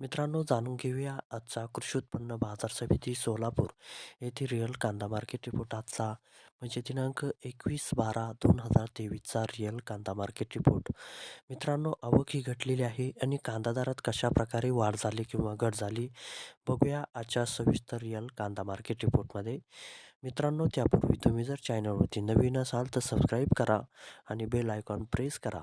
मित्रांनो जाणून घेऊया आजचा कृषी उत्पन्न बाजार समिती सोलापूर येथे रिअल कांदा मार्केट रिपोर्ट आजचा. म्हणजे दिनांक एकवीस बारा दोन हजार तेवीसचा रिअल कांदा मार्केट रिपोर्ट मित्रांनो आवक ही घटलेली आहे आणि कांदा दरात कशा प्रकारे वाढ झाली किंवा घट झाली बघूया आजच्या सविस्तर रिअल कांदा मार्केट रिपोर्टमध्ये मित्रांनो त्यापूर्वी तुम्ही जर चॅनलवरती नवीन असाल तर सबस्क्राईब करा आणि बेल आयकॉन प्रेस करा.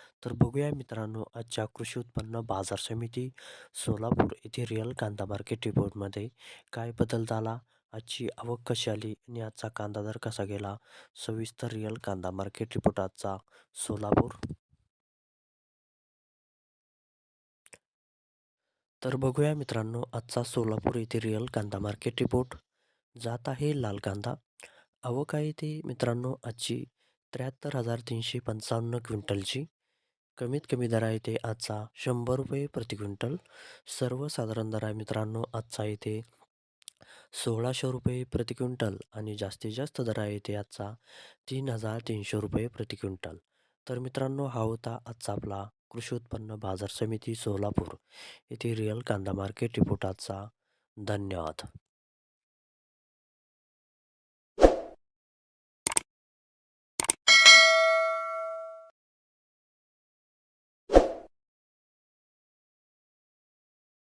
तर बघूया मित्रांनो आजच्या कृषी उत्पन्न बाजार समिती सोलापूर येथे रिअल कांदा मार्केट रिपोर्टमध्ये काय बदल झाला? आजची आवक कशी आली आणि आजचा कांदा दर कसा गेला? सविस्तर रिअल कांदा मार्केट रिपोर्ट आजचा सोलापूर. तर बघूया मित्रांनो आजचा सोलापूर येथे रिअल कांदा मार्केट रिपोर्ट जात आहे लाल कांदा. आवक आहे ते मित्रांनो आजची त्र्याहत्तर हजार तीनशे पंचावन्न क्विंटलची. कमीत कमी दर आहे ते आजचा शंभर रुपये प्रति क्विंटल. सर्वसाधारण दर आहे मित्रांनो आजचा इथे सोळाशे रुपये प्रति क्विंटल आणि जास्तीत जास्त दर आहे ते आजचा तीन हजार तीनशे रुपये प्रति क्विंटल. तर मित्रांनो हा होता आजचा आपला कृषी उत्पन्न बाजार समिती सोलापूर. येथे रिअल कांदा मार्केट रिपोर्ट आजचा. धन्यवाद.